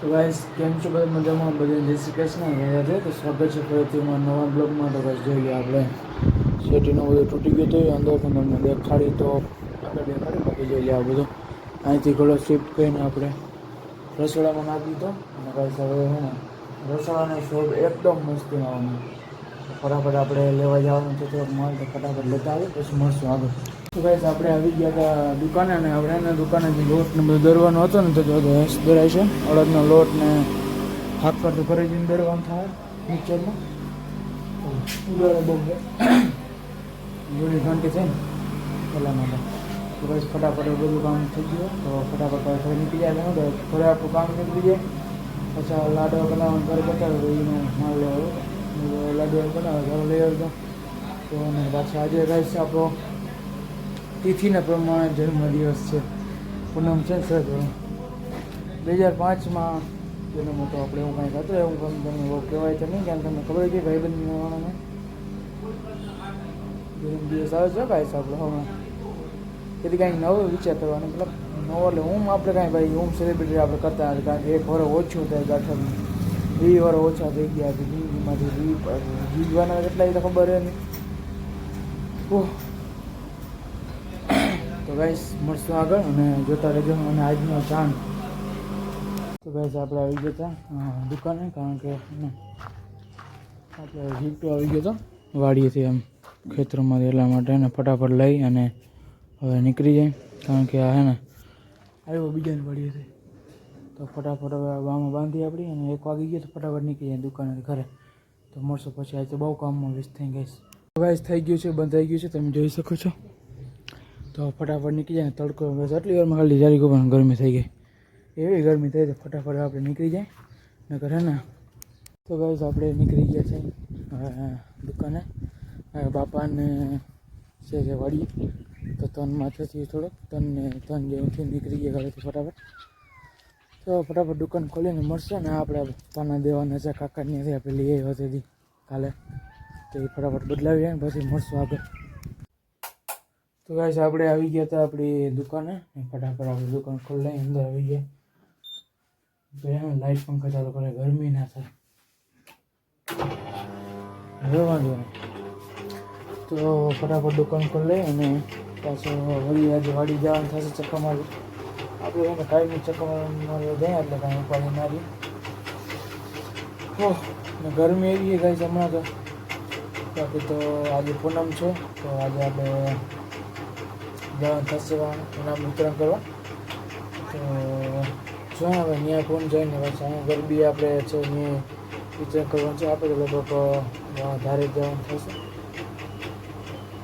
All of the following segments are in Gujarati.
તો ગાઈસ કેમ છો બધા? મજામાં? બધા જય શ્રી કૃષ્ણ. ગયા છે તો સ્વાગત છે ફરીથી નવા બ્લોગમાં. તો બસ જોઈએ આપણે. શેટીનો બધો તૂટી ગયો હતો અંદર પણ તમને દેખાડી તો આગળ દેખાડી, બાકી જોઈ લે આ બધું. અહીંથી ઘોડો શિફ્ટ કરીને આપણે રસોડામાં નાખી દીધો. અને ગાઈસ હવે ને રસોડાનો શોપ એકદમ મસ્તી આવવાની. ફટાફટ આપણે લેવા જવાનું છે તો માલ તો ફટાફટ લેતા આવે પછી મળશું આગળ. તો ગાઈસ આપણે આવી ગયા હતા દુકાને અને આપણે એના દુકાને જે લોટ ને બધું દરવાનો હતો ને તો જો હસ દરાય છે. અડદનો લોટ ને પર તો ઘરે જઈને દરવાનું થાય મિક્સરમાં. ઉડાડે બહુ છે. જોડી ઘંટી છે ને, એટલા માટે. તો ગાઈસ ફટાફટ બધું કામ થઈ ગયું. તો ફટાફટ ઘરે નીકળી જાય ઘરે આપણું કામ નીકળી જાય. પછી આ લાડો બનાવવાનું ઘરે બતાવ્યું એનો માલ લેવો લાડુ બનાવે ઘરે લઈ આવજો તો અને પાછા આજે ગાઈસ આપણો તિથિના પ્રમાણે જન્મદિવસ છે પૂનમ છે સર બે હજાર પાંચમાં જન્મ હતો આપણે એવું કાંઈક હતું એવું કંઈ તમને બહુ કહેવાય તો નહીં કારણ કે તમને ખબર છે ભાઈબંધ માણસને જન્મદિવસ આવે છે કાંઈ આપણો હમણાં તેથી કાંઈક નવો વિચાર કરવાનો મતલબ નવો એટલે હું આપણે કાંઈ ભાઈ હોમ સેલિબ્રિટી આપણે કરતા નથી કારણ કે એક વર ઓછું થાય ગાંઠમાં વી વર ઓછા થઈ ગયા છે વી જીવવાના કેટલા એ તો ખબર નહીં ઓહ. તો ગાઈસ મળશું આગળ અને જોતા રહેજો અને આજનો ચાંદ. તો ગાઈસ આપણે આવી ગયા હતા દુકાને, કારણ કે આપણે ગિફ્ટો આવી ગયો હતો વાડીએથી એમ ખેતરોમાંથી એટલા માટે એને ફટાફટ લઈ અને હવે નીકળી જાય, કારણ કે આ, હે ને, આવ્યો બીજાની વાડીએથી. તો ફટાફટ હવે આમાં બાંધી આપણી અને એક વાગી ગયો તો ફટાફટ નીકળી જાય દુકાને, ઘરે. તો મળશું પછી. આજે બહુ કામમાં વેસ્ટ થઈ ગઈશ. ગાઈસ થઈ ગયું છે, બંધ થઈ ગયું છે, તમે જોઈ શકો છો. તો ફટાફટ નીકળી જાય ને તડકો. બસ આટલી વારમાં ખાલી જારી પણ ગરમી થઈ ગઈ. એવી ગરમી થઈ તો ફટાફટ આપણે નીકળી જાય. નકર હે ને. તો ગાઈસ આપણે નીકળી ગયા છે દુકાને. બાપાને છે જે વાડી તો તન માથેથી થોડોક, તનને તન જેવુંથી નીકળી ગયા ઘરેથી ફટાફટ. તો ફટાફટ દુકાન ખોલીને મળશે ને આપણે પાના દેવાના છે, કાકાની આપણે લઈ આવ્યા હતી કાલે. તો એ ફટાફટ બદલાવી જાય ને પછી મળશું આગળ. તો ગાઈસ આપણે આવી ગયા હતા આપણી દુકાને. ફટાફટ આપણી દુકાન ખોલી અંદર આવી ગયા. બે લાઈટ પંખા ચાલુ કરે, ગરમી ના થાય. હવે વાંધો નહીં. તો ફટાફટ દુકાન ખોલી અને પાછો વળી આજે વાડી જવાનું થશે ચક્કર મારી. આપણે એને કાયમી ચક્કર જાય એટલે કાંઈ ઉપાડી મારી ઓહ ને ગરમી એવી છે ગાઈસ હમણાં તો. બાકી તો આજે પૂનમ છે, તો આજે આપણે જવાનું થશે એના વિતરણ કરવા. તો જો હવે ત્યાં ફોન જઈને પછી? અહીંયા ગરબી આપણે છે ત્યાં વિતરણ કરવાનું છે. આપણે લગભગ ધારે જવાનું થશે.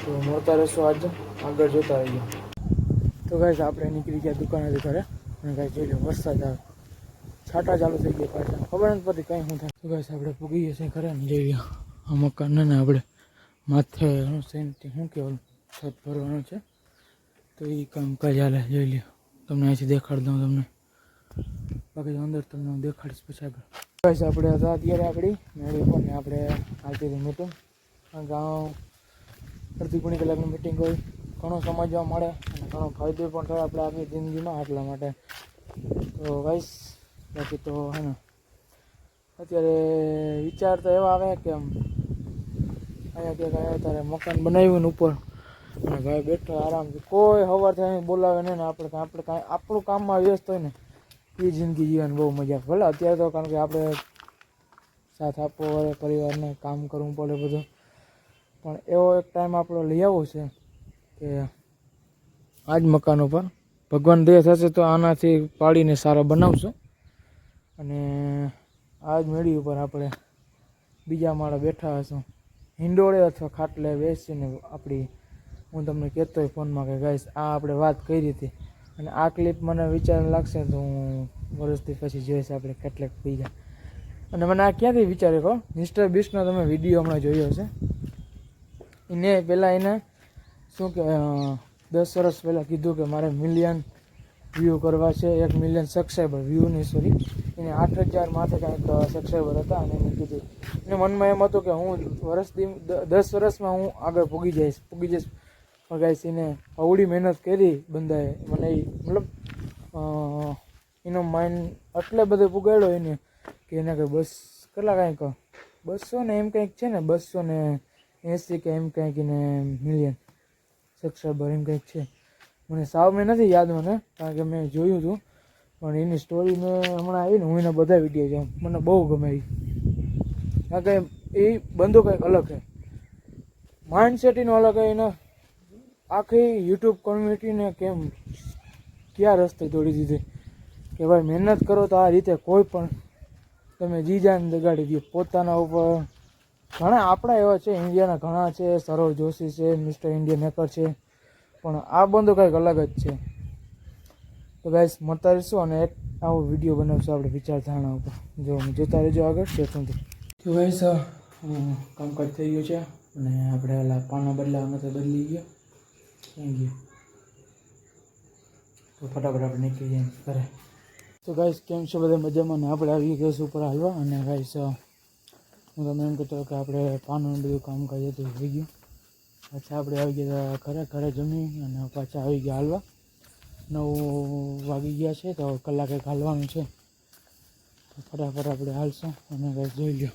તો મળતા રહેશું આજે. આગળ જોતા રહીએ તો ગાઈસ આપણે નીકળી ગયા દુકાનેથી ઘરે. અને ગાઈસ જોઈ લો વરસાદ આવે. છાંટા ચાલુ થઈ ગયા પાછા. ખબર નથી પડતી કંઈ શું થાય. તો ગાઈસ આપણે પૂગી ગયા છીએ ઘરે ને જોઈ લો આ મકાન ને આપણે માથે એનું સેન્ટી શું કહેવાનું છત ભરવાનું છે. તો એ કામકાજ હાલે, જોઈ લ્યો. તમને અહીંથી દેખાડી દઉં તમને. બાકી અંદર તમને હું દેખાડીશ પછી આગળ. બસ આપણે હતા અત્યારે આપણી મેળી ને આપણે આવતી મીટિંગ ગામ અડધી પોણી કલાકની મિટિંગ હોય. ઘણો સમજવા મળે અને ઘણો ફાયદો પણ થાય આપણે આપણી જિંદગીમાં એટલા માટે. તો વાઈસ બાકી તો હે ને. અત્યારે વિચાર તો એવા આવે કે આમ અહીંયા ક્યાંક આવ્યા ત્યારે મકાન બનાવ્યું ને ઉપર. અને ભાઈ બેઠો આરામથી. કોઈ હવારથી અહીં બોલાવે નહીં ને આપણે આપણે કાંઈ, આપણું કામમાં વ્યસ્ત હોય ને, એ જિંદગી જીવન બહુ મજા ભલે અત્યારે તો કારણ કે આપણે સાથ આપવો પડે પરિવારને કામ કરવું પડે બધું. પણ એવો એક ટાઈમ આપણો લઈ આવવો છે. કે આ જ મકાન ઉપર. ભગવાન દેહ થશે તો આનાથી પાડીને સારા બનાવશું. અને આ જ મેળી ઉપર આપણે બીજા માળા બેઠા હશું. હિંડોળે અથવા ખાટલે બેસીને આપણી, હું તમને કહેતો હોય ફોનમાં કે ગાઈશ આ આપણે વાત કરી હતી. અને આ ક્લિપ મને વિચાર લાગશે તો હું વર્ષથી પછી જોઈશ આપણે કેટલાક બીજા. અને મને આ ક્યાંથી વિચાર્યો કહો મિસ્ટર બીસ્ટનો તમે વીડિયો હમણાં જોયો હશે. એને પહેલાં એને શું કે દસ વર્ષ પહેલાં કીધું કે મારે મિલિયન વ્યૂ કરવા છે, એક મિલિયન સબસ્ક્રાઈબર નહીં સોરી એને આઠ હજાર માથે કાંઈક સબસ્ક્રાઈબર હતા અને એને કીધું. એને મનમાં એમ હતું કે હું વર્ષથી દ- દસ વર્ષમાં હું આગળ પૂગી જઈશ પૂગી જઈશ. પણ એને અવળી મહેનત કરી બંદાએ મને એ મતલબ એનો માઇન્ડ એટલે બધે પુગાડ્યો એને કે એને કંઈ બસ કેટલા કાંઈક, બસો ને એમ કંઈક છે ને, બસો ને એંસી કે એમ કંઈક એને મિલિયન સબસ્ક્રાઈબર એમ કંઈક છે. મને સાવ મેં નથી યાદ મને, કારણ કે મેં જોયું હતું. પણ એની સ્ટોરી મેં હમણાં આવી ને હું એના બધા વીડિયો જોઉં. મને બહુ ગમે એ કારણ કે એ બંધો કંઈક અલગ છે. માઇન્ડસેટ એનો અલગ એના. આખી યુટ્યુબ કોમ્યુનિટીને કેમ, ક્યાં રસ્તે દોડી દીધી? કે ભાઈ મહેનત કરો તો આ રીતે કોઈ પણ, તમે જીજાને દગાડી દો પોતાના ઉપર ઘણા આપણા એવા છે ઇન્ડિયાના ઘણા છે, સરોજ જોશી છે મિસ્ટર ઇન્ડિયા મેકર છે, પણ આ બંધો કંઈક અલગ જ છે. તો ગાઈસ મળતા રહીશું અને એક આવો વીડિયો બનાવશું આપણે વિચારધારણા ઉપર. જો જોતા રહેજો આગળ સ્ટેશનથી તો ગાઈસ કામકાજ થઈ ગયું છે અને આપણે ઓલા પાના બદલાવા તો બદલી ગયા. ક્યાં યુ તો ફટાફટ આપણે નીકળી જઈએ. ઘરે. તો ગાઈસ કેમ છો? બધા મજામાં ને આપણે આવી ગેસ ઉપર હાલવા. અને ગાઈસ હું તમને એમ કહેતો કે આપણે પાનું બધું કામકાજ હતું થઈ ગયું. પાછા આપણે આવી ગયા ઘરે ઘરે જમી અને પાછા આવી ગયા હાલવા. નવ વાગી ગયા છે તો કલાકે હાલવાનું છે. તો ફટાફટ આપણે હાલશું અને કંઈ જોઈ લો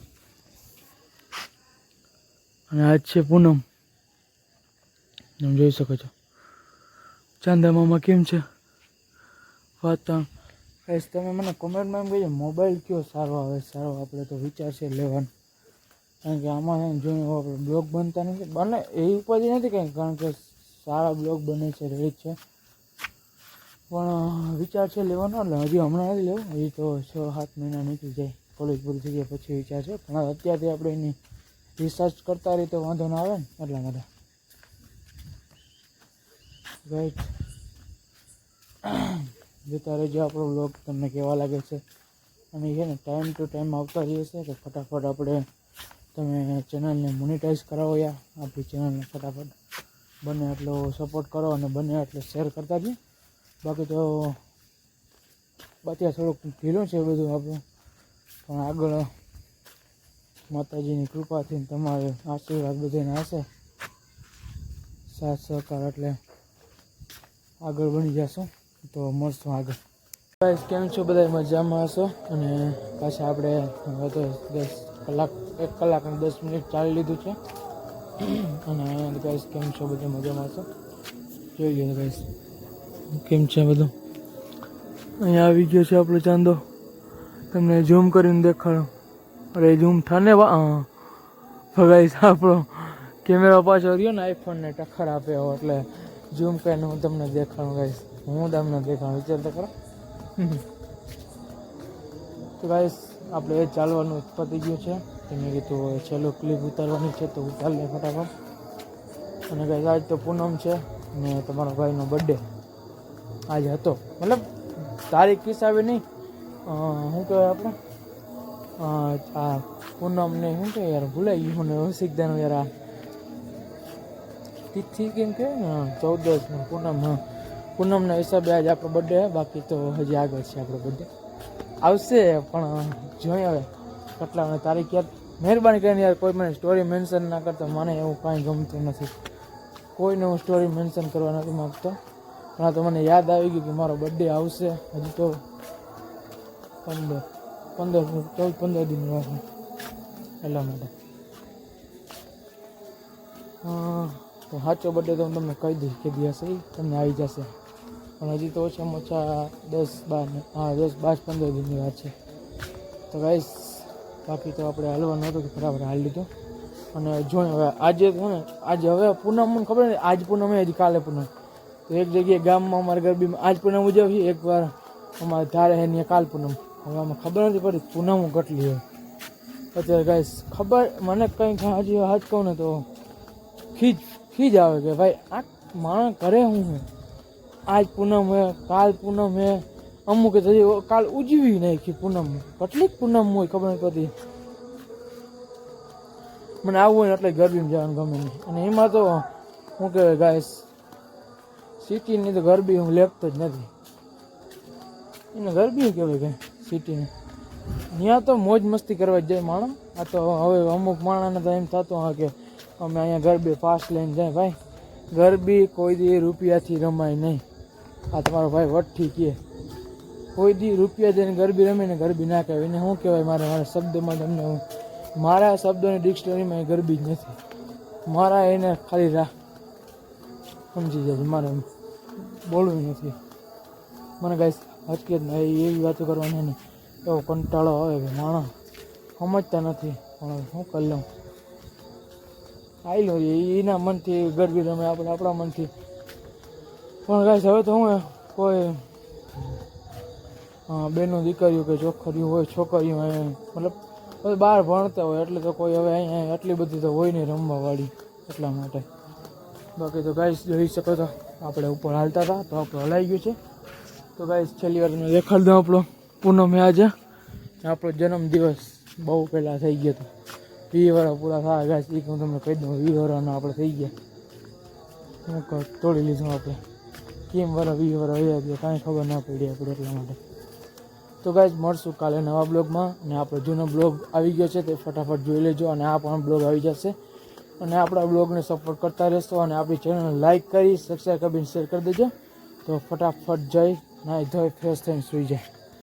અને આજ છે પૂનમ. તમે જોઈ શકો છો. ચાંદામામાં કેમ છે? વાતાવરણ ગાઈસ તમે મને કોમેન્ટમાં એમ કહીએ મોબાઈલ કયો સારો આવે, સારો આપણે તો વિચારશે લેવાનો. કારણ કે આમાં છે ને આપણે બ્લોગ બનતા નથી. બને એ ઉપાધિ નથી કંઈ, કારણ કે સારા બ્લોગ બને છે, રહે છે. પણ વિચાર છે લેવાનો, એટલે હજી હમણાં નથી લેવું. હજી તો છ, સાત મહિના નીકળી જાય. કોલેજ પૂરી થઈ ગયા પછી વિચાર છે. પણ અત્યારથી આપણે એની રિસર્ચ કરતા રહીએ તો વાંધો ના આવે ને, એટલા માટે. રાઈટ જોતા રહેજો આપણો બ્લોગ તમને કેવા લાગે છે. અને છે ને ટાઈમ ટુ ટાઈમ આવતા રહીએ છે કે ફટાફટ આપણે તમે ચેનલને મોનિટાઈઝ કરાવો યા આપણી ચેનલને ફટાફટ બને એટલો સપોર્ટ કરો અને બને એટલો શેર કરતા જઈએ બાકી તો અત્યારે થોડુંક ઢીલું છે બધું આપણું. પણ આગળ માતાજીની કૃપાથી તમારે આશીર્વાદ બધાને હશે. સાથ સહકાર એટલે આગળ બની જશો તો મળશું આગળ. ગાઈસ કેમ છો? બધા મજામાં હશો? અને પાછા આપણે હવે તો કલાક, એક કલાક અને દસ મિનિટ ચાલી લીધું છે. અને ગાઈસ કેમ છો? બધા મજામાં છો? જોઈ ગયો ગાઈસ કેમ છે બધું? અહીંયા આવી ગયો છે આપણો ચાંદો. તમને ઝૂમ કરીને દેખાડો. અરે ઝૂમ થાને ગાઈસ આપણો કેમેરા પાછો રહ્યો ને આઈફોનને ટક્કર આપ્યો એટલે ઝૂમ કરીને હું તમને દેખાડું ગાઈસ હું તમને દેખાડું. વિચાર તો કરો તો ગાઈસ આપણે એ ચાલવાનું પતી ગયું છે. તો મેં કીધું છેલ્લો ક્લિપ ઉતારવાની છે તો ઉતારી લે ફટાફટ. અને ગાઈસ આજ તો પૂનમ છે ને તમારા ભાઈનો બર્થડે આજે હતો. મતલબ તારીખ હિસાબે નહીં. શું કહેવાય આપણે? આ પૂનમ ને શું કહે યાર, ભૂલાઈ ગયું મને સિદ્ધાનું યાર આ તિથિ કેમ કે ચૌદસ પૂનમ પૂનમના હિસાબે આજે આપણો બર્થડે બાકી તો હજી આગળ છે આપણો બર્થડે આવશે, પણ જોઈએ હવે કેટલા તારીખ યાદ. મહેરબાની કરીને યાર કોઈ મને સ્ટોરી મેન્શન ના કરતો, મને એવું કાંઈ ગમતું નથી. કોઈને હું સ્ટોરી મેન્શન કરવા નથી માગતો. પણ આ તો મને યાદ આવી ગયું કે મારો બર્થડે આવશે. હજી તો પંદર પંદર, ચૌદ, પંદર દિન વાર એટલા માટે. તો સાચો બર્થડે તો હું તમને કહી દઈશ કે દિવસ તમને આવી જશે. પણ હજી તો ઓછામાં ઓછા દસ બાર હા, દસ બાર પંદર દિનની વાત છે. તો ગાઈસ બાકી તો આપણે હાલવાનું હતું કે બરાબર હાલ લીધું. અને જોઈ હવે આજે હું આજે હવે પૂનમ મને ખબર નથી આજ પૂનમ, હજી કાલે પૂનમ. તો એક જગ્યાએ ગામમાં અમારે ગરબીમાં આજ પૂનમ ઉજવવી એકવાર અમારે ધારે હે ને કાલ પૂનમ. હવે આમાં ખબર નથી પડી, પૂનમ કેટલી હોય. અત્યારે ગાઈસ ખબર મને કંઈક હજી હાથ કહું ને તો ખીજ ખીજ આવે કે ભાઈ, આ માણસ કરે હે આજ પૂનમ હે, કાલ પૂનમ હે. અમુક તો કાલ ઉજવી નાખી પૂનમ. કેટલીક પૂનમ હોય ખબર નથી પડતી મને આવવું હોય એટલે ગરબીમાં જવાનું ગમે નહીં. અને એમાં તો હું કહેવાય ગાઈસ સિટીની તો ગરબી હું લેપતો જ નથી. એને ગરબી કહેવાય કે સિટીને ત્યાં તો મોજ મસ્તી કરવા જાય માણસ. આ તો હવે અમુક માણસને તો એમ થતું હોય કે અમે અહીંયા ગરબી ફાસ્ટ લઈને જાય. ભાઈ, ગરબી કોઈ દી રૂપિયાથી રમાય નહીં. આ તમારો ભાઈ વઠ્ઠી કહે, કોઈ દી રૂપિયા દઈને ગરબી રમીને ગરબી ના કહેવાય. એને શું કહેવાય? મારે, મારા શબ્દમાં તમને હું, મારા શબ્દોની ડિક્શનરીમાં એ ગરબી જ નથી. મારા એને ખાલી રાખ સમજી જાય મારે બોલવું નથી. મને કાંઈ હટકે જ નહીં, એવી વાતો કરવાની નહીં એવો કંટાળો આવે કે માણસ સમજતા નથી. પણ શું કરી લઉં. આવી લો એના મનથી ગરબી રમે, આપણે, આપણા મનથી. પણ કાંઈ હવે તો હું કોઈ બેનો દીકરીઓ કે છોકરીઓ હોય છોકરીઓ હોય મતલબ બહાર ભણતા હોય, એટલે તો કોઈ હવે અહીંયા એટલી બધી તો હોય નહીં રમવાવાળી, એટલા માટે. બાકી તો ગાઈસ જોઈ શકો તો આપણે ઉપર હાલતા હતા, તો આપણે હલાઈ ગયું છે. તો ગાઈસ છેલ્લી વાર તમને દઉં આપણો પૂનમે આજે. આપણો જન્મદિવસ બહુ પહેલાં થઈ ગયો હતો. વી વર્ષ પૂરા થયા ગાઈસ એ હું તમને કહી દઉં વી વર્ષના આપણે થઈ ગયા. તોડી લીધું આપણે. કેમ વરસ વી વર્ષ વયા ગયા કાંઈ ખબર ના પડી આપણે એટલા માટે. તો ગાઈઝ મળશું કાલે નવા બ્લોગમાં અને આપણો જૂનો બ્લોગ આવી ગયો છે, તે ફટાફટ જોઈ લેજો, અને આ પણ બ્લોગ આવી જશે. અને આપણા બ્લોગને સપોર્ટ કરતા રહેશો, અને આપણી ચેનલને લાઇક કરી સબસ્ક્રાઈબ કરીને શેર કરી દેજો. તો ફટાફટ જઈ નાય ધોઈ ફ્રેશ થઈને સૂઈ જાય.